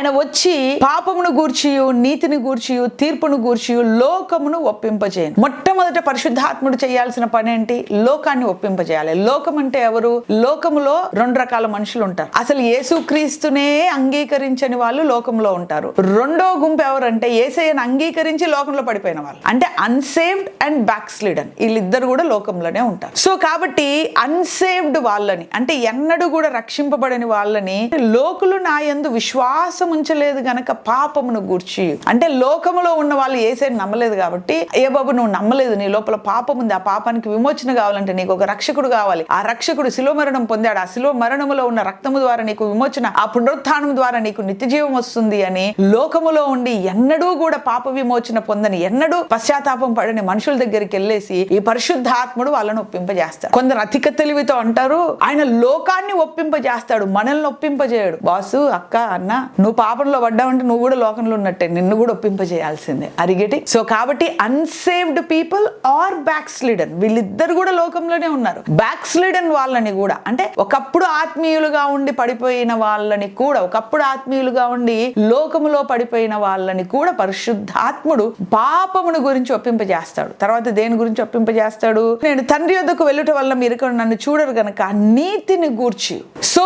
ఆయన వచ్చి పాపమును గూర్చియు నీతిని గూర్చియు తీర్పును గూర్చియు లోకమును ఒప్పింపజేయను. మొట్టమొదట పరిశుద్ధాత్ముడు చేయాల్సిన పని ఏంటి లోకాన్ని ఒప్పింపజేయాలి. లోకం అంటే ఎవరు? లోకములో రెండు రకాల మనుషులు ఉంటారు. అసలు యేసుక్రీస్తునే అంగీకరించని వాళ్ళు లోకంలో ఉంటారు. రెండో గుంపు ఎవరంటే ఏసయ్యను అంగీకరించి లోకంలో పడిపోయిన వాళ్ళు. అంటే అన్సేవ్డ్ అండ్ బ్యాక్ స్లీడన్ వీళ్ళిద్దరు కూడా లోకంలోనే ఉంటారు. సో కాబట్టి అన్సేవ్డ్ వాళ్ళని అంటే ఎన్నడూ కూడా రక్షింపబడని వాళ్ళని లోకులు నా యందు విశ్వాసం ఉంచలేదు గనక పాపమును గూర్చి. అంటే లోకములో ఉన్న వాళ్ళు ఏసైని నమ్మలేదు కాబట్టి ఏ బాబు నువ్వు నమ్మలేదు. నీ లోపల పాపం ఉంది ఆ పాపానికి విమోచన కావాలంటే నీకు ఒక రక్షకుడు కావాలి. ఆ రక్షకుడు శిలో మరణం పొందాడు. ఆ శిలో మరణములో ఉన్న రక్తము ద్వారా నీకు విమోచన ఆ పునరుత్థానం ద్వారా నీకు నిత్య జీవం వస్తుంది అని లోకములో ఉండి ఎన్నడూ కూడా పాప విమోచన పొందని ఎన్నడూ పశ్చాత్తాపం పడని మనుషుల దగ్గరికి వెళ్ళేసి ఈ పరిశుద్ధాత్ముడు వాళ్ళను ఒప్పింపజేస్తాడు. కొందరు అధిక తెలివితో అంటారు ఆయన లోకాన్ని ఒప్పింపజేస్తాడు మనల్ని ఒప్పింపజేయడు. బాసు అక్క అన్న నువ్వు పాపంలో పడ్డావంటే నువ్వు కూడా లోకంలో ఉన్నట్టే నిన్ను కూడా ఒప్పింపజేయాల్సిందే. అరిగేటి? సో కాబట్టి అన్సేవ్డ్ పీపుల్ ఆర్ బ్యాక్ స్లీడన్ వీళ్ళిద్దరు కూడా లోకంలోనే ఉన్నారు. బ్యాక్ స్లీడన్ వాళ్ళని కూడా అంటే ఒకప్పుడు ఆత్మీయులుగా ఉండి పడిపోయిన వాళ్ళని కూడా ఒకప్పుడు ఆత్మీయులుగా ఉండి లోకములో పడిపోయిన వాళ్ళని కూడా పరిశుద్ధాత్ముడు పాపమును గురించి ఒప్పింపజేస్తాడు. తర్వాత దేని గురించి ఒప్పింపజేస్తాడు? నేను తండ్రి యొద్దకు వెళ్ళటం వల్ల మీరు ఇక్కడ నన్ను చూడరు గనక నీతిని గూర్చి. సో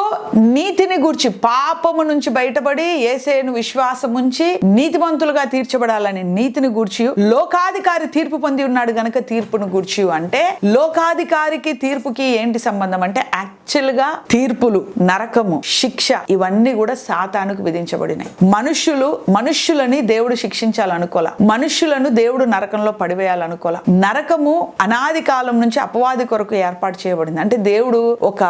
నీతిని గూర్చి పాపము నుంచి బయటపడి ఏసేను విశ్వాసం ఉంచి నీతిమంతులుగా తీర్చబడాలని నీతిని గూర్చి లోకాధికారి తీర్పు పొంది ఉన్నాడు గనక తీర్పును గూర్చి అంటే లోకాధికారికి తీర్పుకి ఏంటి సంబంధం అంటే యాక్చువల్గా తీర్పులు నరకము శిక్ష ఇవన్నీ కూడా సాతానుకు విధించబడినాయి మనుష్యులు మనుష్యులని దేవుడు శిక్షించాలనుకోలే. మనుష్యులను దేవుడు నరకంలో పడివేయాలనుకోలే. నరకము అనాది కాలం నుంచి అపవాది కొరకు ఏర్పాటు చేయబడింది. అంటే దేవుడు ఒక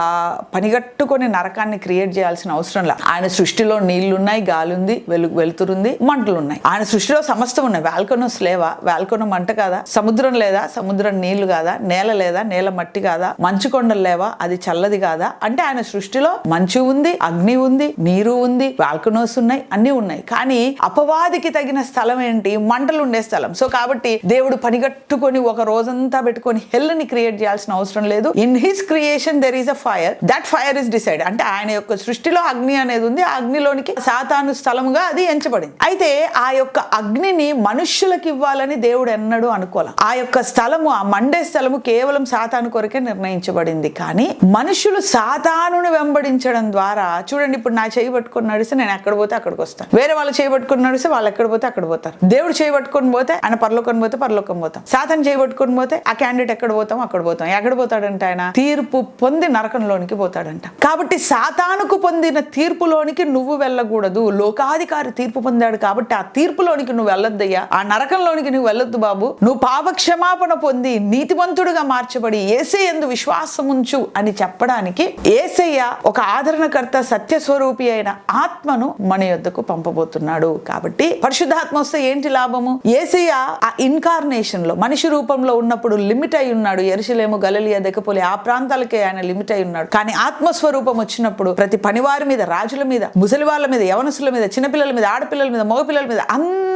పనిగట్టుకొని నరకాన్ని క్రియేట్ చేయాల్సిన అవసరం లేదు ఆయన సృష్టిలో నీళ్ళున్నాయి గాలి ఉంది వెలు వెలుతురుంది మంటలు ఉన్నాయి ఆయన సృష్టిలో సమస్తం ఉన్నాయి. వాల్కనోస్ లేవా? వాల్కనో మంట కాదా? సముద్రం లేదా? సముద్రం నీళ్ళు కాదా? నేల లేదా? నేల మట్టి కాదా? మంచు కొండలు లేవా? అది చల్లది కాదా? అంటే ఆయన సృష్టిలో మంచు ఉంది అగ్ని ఉంది నీరు ఉంది వాల్కనోస్ ఉన్నాయి అన్ని ఉన్నాయి. కానీ అపవాదికి తగిన స్థలం ఏంటి? మంటలు ఉండే స్థలం. సో కాబట్టి దేవుడు పనిగట్టుకొని ఒక రోజంతా పెట్టుకొని హెల్ని క్రియేట్ చేయాల్సిన అవసరం లేదు. In his creation there is a fire that fire is decide అంటే ఆయన యొక్క సృష్టిలో అగ్ని అనేది ఉంది. ఆ అగ్నిలోనికి సాతాను స్థలముగా అది ఎంచబడింది. అయితే ఆ యొక్క అగ్నిని మనుష్యులకు ఇవ్వాలని దేవుడు ఎన్నడూ అనుకోలే. ఆ యొక్క స్థలము ఆ మండే స్థలము కేవలం సాతాను కొరకే నిర్ణయించబడింది. కానీ మనుషులు సాతానును వెంబడించడం ద్వారా చూడండి ఇప్పుడు నా చేయి పట్టుకొని నడిస్తే నేను ఎక్కడ పోతే అక్కడికి వస్తాను. వేరే వాళ్ళు చేయి పట్టుకొని నడిస్తే వాళ్ళు ఎక్కడ పోతే అక్కడ పోతారు. దేవుడు చేయి పట్టుకొని పోతే ఆయన పరలోకం పోతే పరలోకం పోతాం. సాతాను చేయి పట్టుకొని పోతే ఆ క్యాండిడేట్ ఎక్కడ పోతాం అక్కడ పోతాం. ఎక్కడ పోతాడంటే ఆయన? తీర్పు పొంది నరకంలోనికి పోతాడంట. కాబట్టి సాతానుకు పొందిన తీర్పులోనికి నువ్వు వెళ్ళకూడదు. లోకాధికారి తీర్పు పొందాడు కాబట్టి ఆ తీర్పులోనికి నువ్వు వెళ్ళొద్దయ్యా. ఆ నరకంలోనికి నువ్వు వెళ్ళొద్దు బాబు. నువ్వు పాప క్షమాపణ పొంది నీతివంతుడుగా మార్చబడి ఏసే ఎందు విశ్వాసం ఉంచు అని చెప్పడానికి ఏసయ్య ఒక ఆదరణకర్త సత్యస్వరూపి అయిన ఆత్మను మన యొద్దకు పంపబోతున్నాడు కాబట్టి పరిశుద్ధాత్మ వస్తే ఏంటి లాభము? ఏసయ్య ఆ ఇన్కార్నేషన్లో మనిషి రూపంలో ఉన్నప్పుడు లిమిట్ అయి ఉన్నాడు. ఎరుసలేము గలలియా దెక్కపోలి ఆ ప్రాంతాలకే ఆయన లిమిట్ అయి ఉన్నాడు. కానీ ఆత్మస్వరూపం వచ్చినప్పుడు ప్రతి పనివారి మీద రాజుల మీద ముసలి వాళ్ళ మీద యవనసుల మీద చిన్నపిల్లల మీద ఆడపిల్లల మీద మగపిల్లల మీద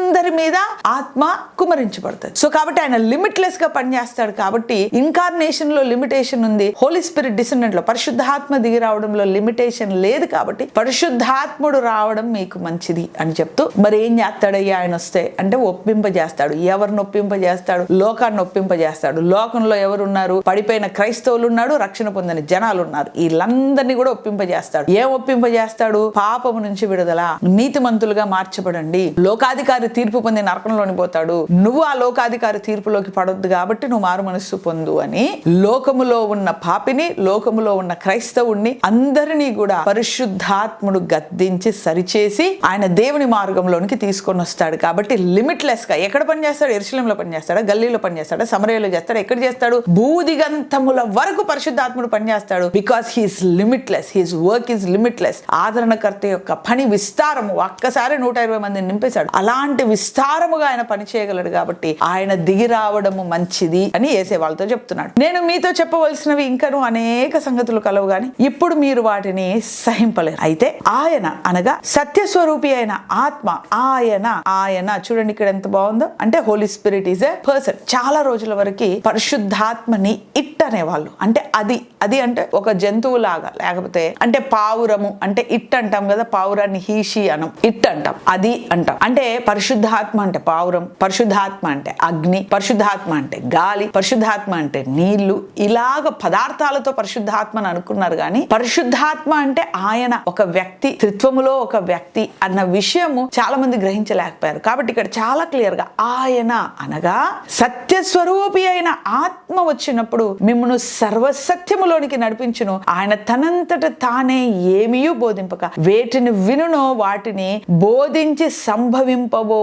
అందరి మీద ఆత్మ కుమరించబడుతుంది. సో కాబట్టి ఆయన లిమిట్లెస్గా పనిచేస్తాడు కాబట్టి ఇన్కార్నేషన్లో లిమిటేషన్ ఉంది. హోలీ స్పిరిట్ డిసెండెంట్లో పరిశుద్ధాత్మ దిగి రావడంలో లిమిటేషన్ లేదు కాబట్టి పరిశుద్ధాత్ముడు రావడం మీకు మంచిది అని చెప్తూ మరి ఏం చేస్తాడయ్యా ఆయన వస్తే? అంటే ఒప్పింపజేస్తాడు. ఎవరిని ఒప్పింపజేస్తాడు లోకాన్ని ఒప్పింపజేస్తాడు లోకంలో ఎవరున్నారు? పడిపోయిన క్రైస్తవులు ఉన్నాడు రక్షణ పొందని జనాలు ఉన్నారు. వీళ్ళందరినీ కూడా ఒప్పింపజేస్తాడు. ఏం ఒప్పింపజేస్తాడు? పాపము నుంచి విడుదల. నీతిమంతులుగా మార్చబడండి. లోకాధికారి తీర్పు పొంది నరకంలోని పోతాడు. నువ్వు ఆ లోకాధికారి తీర్పులోకి పడొద్దు కాబట్టి నువ్వు మారు మనస్సు పొందు అని లోకములో ఉన్న పాపిని లోకములో ఉన్న క్రైస్తవుణ్ణి అందరినీ కూడా పరిశుద్ధాత్ముడు గద్దించి సరిచేసి ఆయన దేవుని మార్గంలోనికి తీసుకొని వస్తాడు. కాబట్టి లిమిట్లెస్గా ఎక్కడ పనిచేస్తాడు ఎరుశలంలో పనిచేస్తాడా గల్లీలో పనిచేస్తాడా సమరయలో చేస్తాడు? ఎక్కడ చేస్తాడు? భూదిగంతముల వరకు పరిశుద్ధాత్ముడు పనిచేస్తాడు because he is limitless his work is limitless ఆదరణకర్త యొక్క పని విస్తారము. ఒక్కసారి నూట ఇరవై మందిని నింపేశాడు. అలాంటి విస్తారముగా ఆయన పని చేయగలడు కాబట్టి ఆయన దిగి రావడము మంచిది అని వేసే వాళ్ళతో చెప్తున్నాడు. నేను మీతో చెప్పవలసినవి ఇంకను అనేక సంగతులు కలవు గాని ఇప్పుడు మీరు వాటిని సహింపలేరు. అయితే ఆయన అనగా సత్యస్వరూపి అయిన ఆత్మ ఆయన ఆయన. చూడండి ఇక్కడ ఎంత బాగుందో. అంటే Holy Spirit is a person చాలా రోజుల వరకు పరిశుద్ధాత్మని ఇట్ అనేవాళ్ళు. అంటే అది అది అంటే ఒక జంతువు లాగా లేకపోతే అంటే పావురము అంటే ఇట్ అంటాం కదా పావురాన్ని హీషి అనం. ఇట్ అంటాం. అది అంటాం. అంటే పరిశుద్ధాత్మ అంటే పావురం పరిశుద్ధాత్మ అంటే అగ్ని పరిశుద్ధాత్మ అంటే గాలి పరిశుద్ధాత్మ అంటే నీళ్ళు. ఇలాగ పదార్థాలతో పరిశుద్ధాత్మని అనుకున్నారు కానీ పరిశుద్ధాత్మ అంటే ఆయన ఒక వ్యక్తి త్రిత్వములో ఒక వ్యక్తి అన్న విషయము చాలా మంది గ్రహించలేకపోయారు. కాబట్టి ఇక్కడ చాలా క్లియర్గా ఆయన అనగా సత్యస్వరూపి అయిన ఆత్మ వచ్చినప్పుడు మిమ్మను సర్వసత్యములోనికి నడిపించును. ఆయన తనంతట తానే ఏమీ బోధింపక వేటిని వినునో వాటిని బోధించి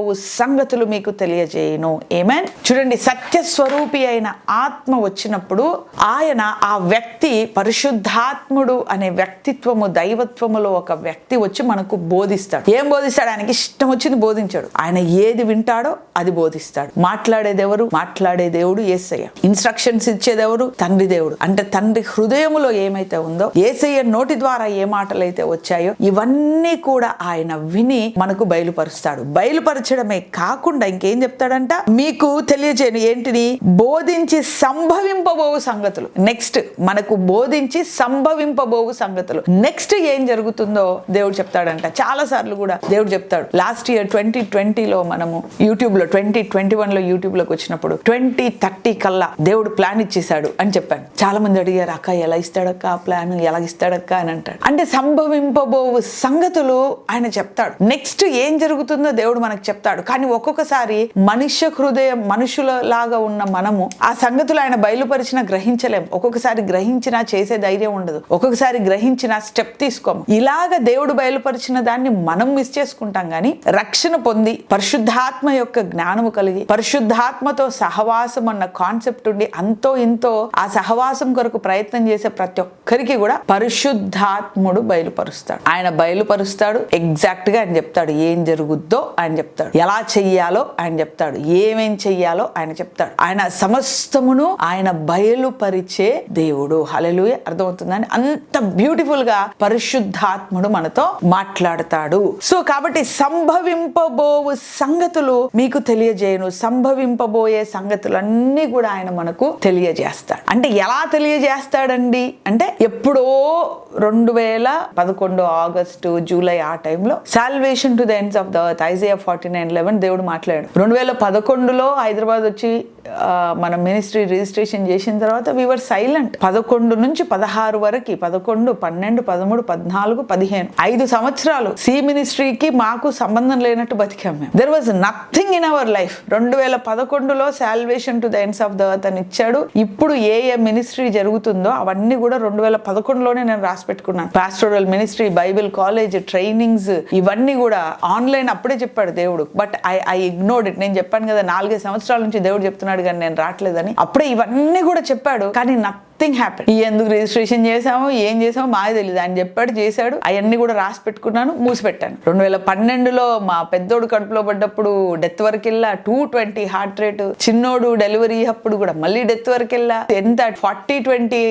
సంభవింపబోవు సంగతులు మీకు తెలియజేయును. ఏమేన్ చూడండి సత్య స్వరూపి అయిన ఆత్మ వచ్చినప్పుడు ఆయన ఆ వ్యక్తి పరిశుద్ధాత్ముడు అనే వ్యక్తిత్వము దైవత్వములో ఒక వ్యక్తి వచ్చి మనకు బోధిస్తాడు. ఏం బోధిస్తాడు? ఆయనకి ఇష్టం వచ్చింది బోధించాడు. ఆయన ఏది వింటాడో అది బోధిస్తాడు. మాట్లాడేది ఎవరు? మాట్లాడే దేవుడు ఏసయ్య. ఇన్స్ట్రక్షన్స్ ఇచ్చేదెవరు తండ్రి దేవుడు. అంటే తండ్రి హృదయములో ఏమైతే ఉందో ఏసయ్య నోటి ద్వారా ఏ మాటలైతే వచ్చాయో ఇవన్నీ కూడా ఆయన విని మనకు బయలుపరుస్తాడు. బయలుపరచడమే కాకుండా ఇంకేం చెప్తాడంట? మీకు తెలియజేయను ఏంటిని బోధించి సంభవింపబోవు సంగతులు. నెక్స్ట్ మనకు బోధించి సంభవింపబోవు సంగతులు. నెక్స్ట్ ఏం జరుగుతుందో దేవుడు చెప్తాడంట. చాలా సార్లు కూడా దేవుడు చెప్తాడు. లాస్ట్ ఇయర్ ట్వంటీ ట్వంటీలో మనము యూట్యూబ్లో ట్వంటీ ట్వంటీ వన్లో యూట్యూబ్లోకి వచ్చినప్పుడు ట్వంటీ థర్టీ కల్లా దేవుడు ప్లాన్ ఇచ్చేసాడు అని చెప్పాను. చాలా మంది అడిగారు అక్క ఎలా ఇస్తాడక్క ప్లాన్ ఎలా ఇస్తాడక్క? అని అంటాడు. అంటే సంభవింపబోవు సంగతులు ఆయన చెప్తాడు. నెక్స్ట్ ఏం జరుగుతుందో దేవుడు మనకు చెప్తాడు కానీ ఒక్కొక్కసారి మనుష్య హృదయం మనుషుల లాగా ఉన్న మనము ఆ సంగతులు ఆయన బయలుపరిచిన గ్రహించలేం. ఒక్కొక్కసారి గ్రహించినా చేసే ధైర్యం ఉండదు. ఒక్కొక్కసారి గ్రహించిన స్టెప్ తీసుకోము. ఇలాగ దేవుడు బయలుపరిచిన దాన్ని మనం మిస్ చేసుకుంటాం కానీ రక్షణ పొంది పరిశుద్ధాత్మ యొక్క జ్ఞానము కలిగి పరిశుద్ధాత్మతో సహవాసం అన్న కాన్సెప్ట్ ఉండి అంతో ఇంతో ఆ సహవాసం కొరకు ప్రయత్నం చేసే ప్రతి ఒక్కరికి కూడా పరిశుద్ధాత్ముడు బయలుపరుస్తాడు. ఆయన బయలుపరుస్తాడు. ఎగ్జాక్ట్గా ఆయన చెప్తాడు ఏం జరుగుద్దో ఆయన చెప్తాడు. ఎలా చెయ్యాలో ఆయన చెప్తాడు. ఏమేం చెయ్యాలో ఆయన చెప్తాడు. ఆయన సమస్తమును ఆయన బయలుపరిచే దేవుడు. హలెలుయ అర్థమవుతుందని అంత బ్యూటిఫుల్గా పరిశుద్ధాత్ముడు మనతో మాట్లాడతాడు. సో కాబట్టి సంభవింపబోవు సంగతులు మీకు తెలియజేయను. సంభవింపబోయే సంగతులన్నీ కూడా ఆయన మనకు తెలియజేస్తాడు. అంటే ఎలా తెలియజేస్తాడండి? అంటే ఎప్పుడో రెండు వేల పదకొండు ఆగస్టు జూలై ఆ టైంలో salvation to the ends of the Isaiah forty nine eleven దేవుడు మాట్లాడాడు. రెండు వేల పదకొండులో హైదరాబాద్ వచ్చి మన మినిస్ట్రీ రిజిస్ట్రేషన్ చేసిన తర్వాత వీవర్ సైలెంట్ పదకొండు నుంచి పదహారు వరకు పదకొండు పన్నెండు పదమూడు పద్నాలుగు పదిహేను ఐదు సంవత్సరాలు సి మినిస్ట్రీకి మాకు సంబంధం లేనట్టు బతికాం మేము. There was nothing in our life రెండు వేల పదకొండులో salvation to the ends of the అని ఇచ్చాడు. ఇప్పుడు ఏ ఏ మినిస్ట్రీ జరుగుతుందో అవన్నీ కూడా రెండు వేల పదకొండులోనే నేను రాసి పెట్టుకున్నాను. Pastoral ministry Bible college trainings ఇవన్నీ కూడా ఆన్లైన్ అప్పుడే చెప్పాడు దేవుడు. But I I ignored it నేను చెప్పాను కదా నాలుగైదు సంవత్సరాల నుంచి దేవుడు చెప్తున్నాడు కానీ నేను రావట్లేదని. అప్పుడే ఇవన్నీ కూడా చెప్పాడు. కానీ నథింగ్ హ్యాపెన్ ఈ ఎందుకు రిజిస్ట్రేషన్ చేసామో ఏం చేసామో మాకు తెలియదు ఆయన చెప్పాడు చేశాడు అవన్నీ కూడా రాసి పెట్టుకున్నాను మూసిపెట్టాను. రెండు వేల పన్నెండులో మా పెద్దోడు కడుపులో పడ్డప్పుడు డెత్ వరకు వెళ్ళా. టూ ట్వంటీ హార్ట్ రేట్ చిన్నోడు డెలివరీ అప్పుడు కూడా మళ్ళీ డెత్ వరకు వెళ్ళా. ఎంత? ఫార్టీ ట్వంటీ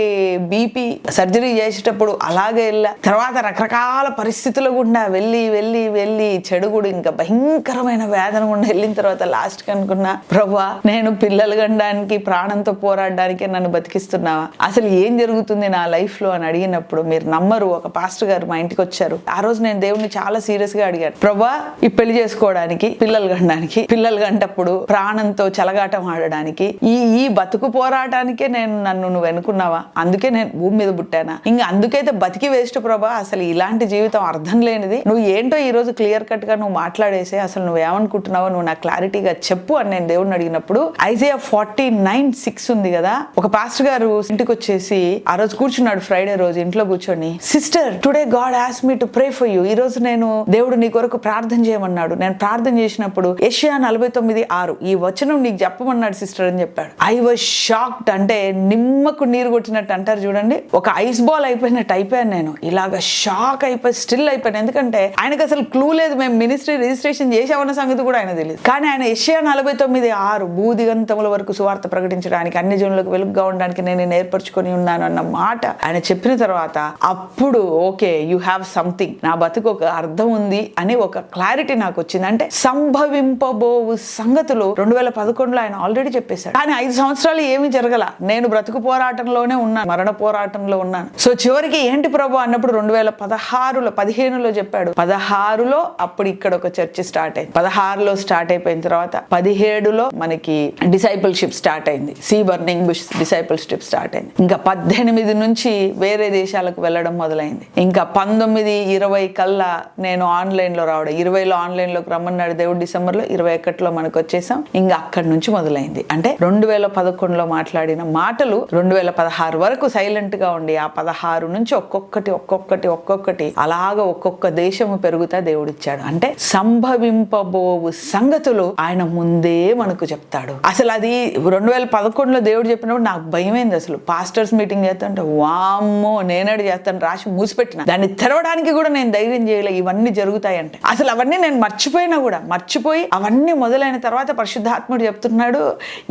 బీపీ సర్జరీ చేసేటప్పుడు అలాగే వెళ్ళా. తర్వాత రకరకాల పరిస్థితుల గుండా వెళ్ళి వెళ్ళి వెళ్ళి చెడు కూడా ఇంకా భయంకరమైన వేదన గుండా వెళ్ళిన తర్వాత లాస్ట్కి అనుకున్నా ప్రభా నేను పిల్లలు గండానికి ప్రాణంతో పోరాడడానికి నన్ను బతికిస్తున్నావా? అసలు ఏం జరుగుతుంది నా లైఫ్లో అని అడిగినప్పుడు మీరు నమ్మరు. ఒక పాస్టర్ గారు మా ఇంటికి వచ్చారు. ఆ రోజు నేను దేవుడిని చాలా సీరియస్గా అడిగాను. ప్రభా ఈ పెళ్ళి చేసుకోవడానికి పిల్లలు కనడానికి పిల్లలు గంటప్పుడు ప్రాణంతో చెలగాటం ఆడడానికి ఈ ఈ బతుకు పోరాటానికే నేను నన్ను నువ్వు వెనుకున్నావా? అందుకే నేను భూమి మీద పుట్టానా? ఇంకా అందుకైతే బతికి వేస్ట్ ప్రభా. అసలు ఇలాంటి జీవితం అర్థం లేనిది. నువ్వు ఏంటో ఈ రోజు క్లియర్ కట్గా నువ్వు మాట్లాడేసి అసలు నువ్వు ఏమనుకుంటున్నావో నువ్వు నాకు క్లారిటీగా చెప్పు అని నేను దేవుడిని అడిగినప్పుడు ఐజియా ఫార్టీ నైన్ సిక్స్ ఉంది కదా. ఒక పాస్టర్ గారు ఇంటి ఇంటికి వచ్చేసి ఆ రోజు కూర్చున్నాడు ఫ్రైడే రోజు ఇంట్లో కూర్చొని. Sister today God as me to pray for you ఈ రోజు నేను దేవుడు నీ కొరకు ప్రార్థన చేయమన్నాడు. నేను ప్రార్థన చేసినప్పుడు ఏషియా నలభై తొమ్మిది ఆరు ఈ వచనం నీకు చెప్పమన్నాడు సిస్టర్ అని చెప్పాడు. ఐ వాజ్ షాక్డ్ అంటే నిమ్మకు నీరు కొట్టినట్టు అంటారు చూడండి. ఒక ఐస్ బాల్ అయిపోయినట్టు అయిపోయాను నేను. ఇలాగ షాక్ అయిపోయి స్టిల్ అయిపోయాను. ఎందుకంటే ఆయనకు అసలు క్లూ లేదు. మేము మినిస్ట్రీ రిజిస్ట్రేషన్ చేసామన్న సంగతి కూడా ఆయన తెలియదు కానీ ఆయన ఏషియా నలభై తొమ్మిది ఆరు భూదిగంతముల వరకు సువార్త ప్రకటించడానికి అన్ని జనులకు వెలుగుగా ఉండడానికి నేను నేను ఏర్పరచుకొని ఉన్నాను అన్న మాట ఆయన చెప్పిన తర్వాత అప్పుడు ఓకే యు హ్యావ్ సంథింగ్ నా బతుకు ఒక అర్థం ఉంది అని ఒక క్లారిటీ నాకు వచ్చింది. అంటే సంభవింపబోవు సంగతులు రెండు వేల పదకొండులో ఆయన ఆల్రెడీ చెప్పేశాడు. కానీ ఐదు సంవత్సరాలు ఏమీ జరగల. నేను బ్రతుకు పోరాటంలోనే ఉన్నాను మరణ పోరాటంలో ఉన్నాను. సో చివరికి ఏంటి ప్రభు అన్నప్పుడు రెండు వేల పదహారులో పదిహేనులో చెప్పాడు. పదహారులో అప్పుడు ఇక్కడ ఒక చర్చ్ స్టార్ట్ అయింది. పదహారులో స్టార్ట్ అయిపోయిన తర్వాత పదిహేడులో మనకి డిసైపుల్షిప్ స్టార్ట్ అయింది. See burning bush discipleship start అయింది. ఇంకా పద్దెనిమిది నుంచి వేరే దేశాలకు వెళ్ళడం మొదలైంది. ఇంకా పంతొమ్మిది ఇరవై కల్లా నేను ఆన్లైన్లో రావడం ఇరవైలో ఆన్లైన్లోకి రమ్మన్నాడు దేవుడు డిసెంబర్లో ఇరవై ఒకటిలో మనకు వచ్చేసాం. ఇంకా అక్కడి నుంచి మొదలైంది. అంటే రెండు వేల పదకొండులో మాట్లాడిన మాటలు రెండు వేల పదహారు వరకు సైలెంట్గా ఉండి ఆ పదహారు నుంచి ఒక్కొక్కటి ఒక్కొక్కటి ఒక్కొక్కటి అలాగ ఒక్కొక్క దేశము పెరుగుతా దేవుడిచ్చాడు అంటే సంభవింపబోవు సంగతులు ఆయన ముందే మనకు చెప్తాడు. అసలు అది రెండు వేల పదకొండులో దేవుడు చెప్పినప్పుడు నాకు భయమైంది అసలు. పాస్టర్స్ మీటింగ్ చేస్తుంటే వామ్మో నేనడు చేస్తాను రాసి మూసిపెట్టిన. దాన్ని తెరవడానికి కూడా నేను ధైర్యం చేయలే ఇవన్నీ జరుగుతాయంటే. అసలు అవన్నీ నేను మర్చిపోయినా కూడా మర్చిపోయి అవన్నీ మొదలైన తర్వాత పరిశుద్ధాత్ముడు చెప్తున్నాడు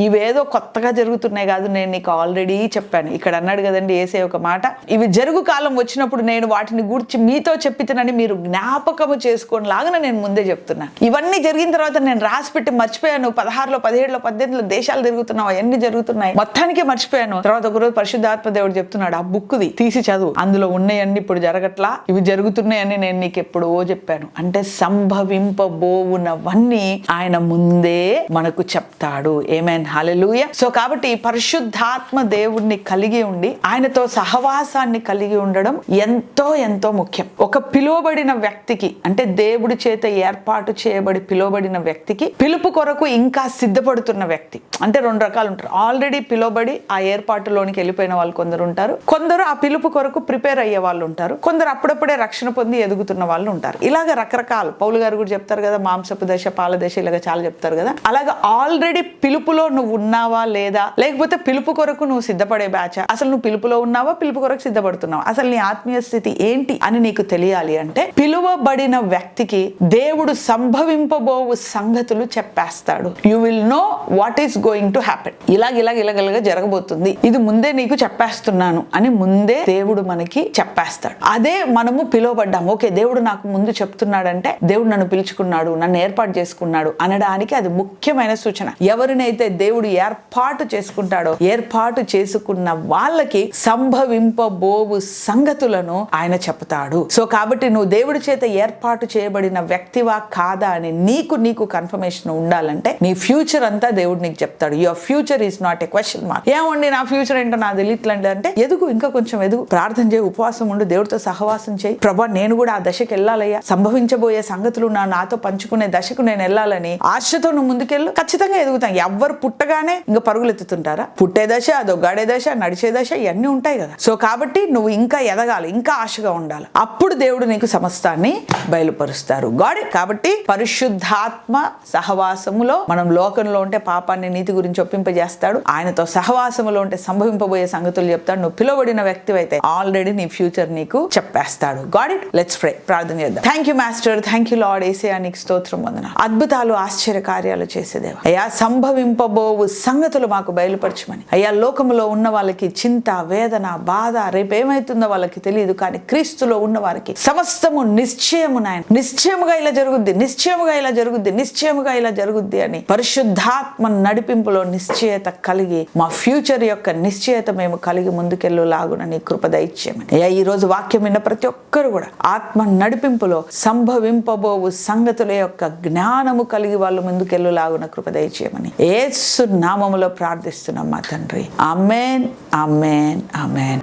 ఇవేదో కొత్తగా జరుగుతున్నాయి కాదు నేను నీకు ఆల్రెడీ చెప్పాను. ఇక్కడ అన్నాడు కదండి ఏసే ఒక మాట ఇవి జరుగు కాలం వచ్చినప్పుడు నేను వాటిని గూర్చి మీతో చెప్పితేనని మీరు జ్ఞాపకము చేసుకొని లాగా నేను ముందే చెప్తున్నాను ఇవన్నీ జరిగిన తర్వాత నేను రాసి పెట్టి మర్చిపోయాను పదహారులో పదిహేడులో పద్దెనిమిదిలో దేశాలు తిరుగుతున్నావు అవన్నీ జరుగుతున్నాయి మొత్తానికి మర్చిపోయాను. తర్వాత ఒకరోజు పరిశుద్ధాత్మ దేవుడు చెప్తున్నాడు ఆ బుక్ది తీసి చదువు. అందులో ఉన్నాయన్నీ ఇప్పుడు జరగట్లా? ఇవి జరుగుతున్నాయని నేను నీకు ఎప్పుడో చెప్పాను. అంటే సంభవింపబోవునవన్నీ ఆయన ముందే మనకు చెప్తాడు. ఏమైనా హలెలూయ సో కాబట్టి పరిశుద్ధాత్మ దేవుడిని కలిగి ఉండి ఆయనతో సహవాసాన్ని కలిగి ఉండడం ఎంతో ఎంతో ముఖ్యం. ఒక పిలువబడిన వ్యక్తికి అంటే దేవుడి చేత ఏర్పాటు చేయబడి పిలువబడిన వ్యక్తికి పిలుపు కొరకు ఇంకా సిద్ధపడుతున్న వ్యక్తి. అంటే రెండు రకాలు ఉంటారు. ఆల్రెడీ పిలువబడి ఆ ఏర్పాటులోనికి వెళ్ళిపోయిన వాళ్ళు కొందరు ఉంటారు. కొందరు ఆ పిలుపు కొరకు ప్రిపేర్ అయ్యే వాళ్ళు ఉంటారు. కొందరు అప్పుడప్పుడే రక్షణ పొంది ఎదుగుతున్న వాళ్ళు ఉంటారు. ఇలాగ రకరకాలు. పౌలు గారు కూడా చెప్తారు కదా మాంసపు దశ పాల దశ ఇలాగ చాలా చెప్తారు కదా. అలాగా ఆల్రెడీ పిలుపులో నువ్వు ఉన్నావా లేదా? లేకపోతే పిలుపు కొరకు నువ్వు సిద్ధపడే బ్యాచ్ అసలు నువ్వు పిలుపులో ఉన్నావా? పిలుపు కొరకు సిద్ధపడుతున్నావా? అసలు నీ ఆత్మీయ స్థితి ఏంటి అని నీకు తెలియాలి అంటే పిలువబడిన వ్యక్తికి దేవుడు సంభవింపబోవు సంగతులు చెప్పేస్తాడు. You will know what is going to happen ఇలాగ ఇలాగ ఇలాగ జరగబోతుంది. ఇది ముందే నీకు చెప్పేస్తున్నాను అని ముందే దేవుడు మనకి చెప్పేస్తాడు. అదే మనము పిలువబడ్డాము. ఓకే దేవుడు నాకు ముందు చెప్తున్నాడంటే దేవుడు నన్ను పిలుచుకున్నాడు నన్ను ఏర్పాటు చేసుకున్నాడు అనడానికి అది ముఖ్యమైన సూచన. ఎవరినైతే దేవుడు ఏర్పాటు చేసుకుంటాడో ఏర్పాటు చేసుకున్న వాళ్ళకి సంభవింపబోవు సంగతులను ఆయన చెప్తాడు. సో కాబట్టి నువ్వు దేవుడి చేత ఏర్పాటు చేయబడిన వ్యక్తివా కాదా అని నీకు నీకు కన్ఫర్మేషన్ ఉండాలంటే నీ ఫ్యూచర్ అంతా దేవుడు నీకు చెప్తాడు. Your future is not a question mark ఏమండి నా ఫ్యూచర్ ఏంటో నాకు తెలియట్లేదు అంటే ఎదుగు ఇంకా కొంచెం ఎదుగు. ప్రార్థన చేయి ఉపవాసం ఉండు దేవుడితో సహవాసం చేయి. ప్రభా నేను కూడా ఆ దశకి వెళ్ళాలయ్యా. సంభవించబోయే సంగతులు నా నాతో పంచుకునే దశకు నేను వెళ్ళాలని ఆశతో నువ్వు ముందుకెళ్ళు. ఖచ్చితంగా ఎదుగుతాం. ఎవ్వరు పుట్టగానే ఇంకా పరుగులెత్తుతుంటారా? పుట్టే దశ అదో దశ నడిచే దశ ఇవన్నీ ఉంటాయి కదా. సో కాబట్టి నువ్వు ఇంకా ఎదగాలి ఇంకా ఆశగా ఉండాలి. అప్పుడు దేవుడు నీకు సమస్తాన్ని బయలుపరుస్తారు. గాడ్ కాబట్టి పరిశుద్ధాత్మ సహవాసములో మనం లోకంలో ఉంటే పాపాన్ని నీతి గురించి ఒప్పింపజేస్తాడు. ఆయనతో సహవాసములో ఉంటే సంభవింపబోయే సంగతులు చెప్తాడు. నువ్వు పిలువబడిన వ్యక్తి అయితే ఆల్రెడీ నీ ఫ్యూచర్ నీకు చెప్పేస్తాడు. Got it. Let's pray. ప్రార్థన చేద్దాం. Thank you master thank you Lord Asia నీకు స్తోత్రం వందన అద్భుతాలు ఆశ్చర్య కార్యాలు చేసేదేవా? అయ్యా సంభవింపబోవు సంగతులు మాకు బయలుపరచమని. అయ్యా లోకములో ఉన్న వాళ్ళకి చింత వేదన బాధ రేపు ఏమైతుందో వాళ్ళకి తెలియదు. కానీ క్రీస్తులో ఉన్న వారికి సమస్తము నిశ్చయము నాయన. నిశ్చయముగా ఇలా జరుగుద్ది. నిశ్చయముగా ఇలా జరుగుద్ది. నిశ్చయముగా ఇలా జరుగుద్ది అని పరిశుద్ధాత్మ నడిపింపులో నిశ్చయత కలిగి మా ఫ్యూచర్ యొక్క నిశ్చయ నిశ్చయత మేము కలిగి ముందుకెళ్ళు లాగున నీ కృప దయచేయమని. అయ్యా ఈ రోజు వాక్యం విన్న ప్రతి ఒక్కరు కూడా ఆత్మ నడిపింపులో సంభవింపబోవు సంగతుల యొక్క జ్ఞానము కలిగి వాళ్ళు ముందుకెళ్ళు లాగున కృప దయచేయమని. ఏసు నామములో ప్రార్థిస్తున్నాం మా తండ్రి. అమేన్ అమేన్ అమేన్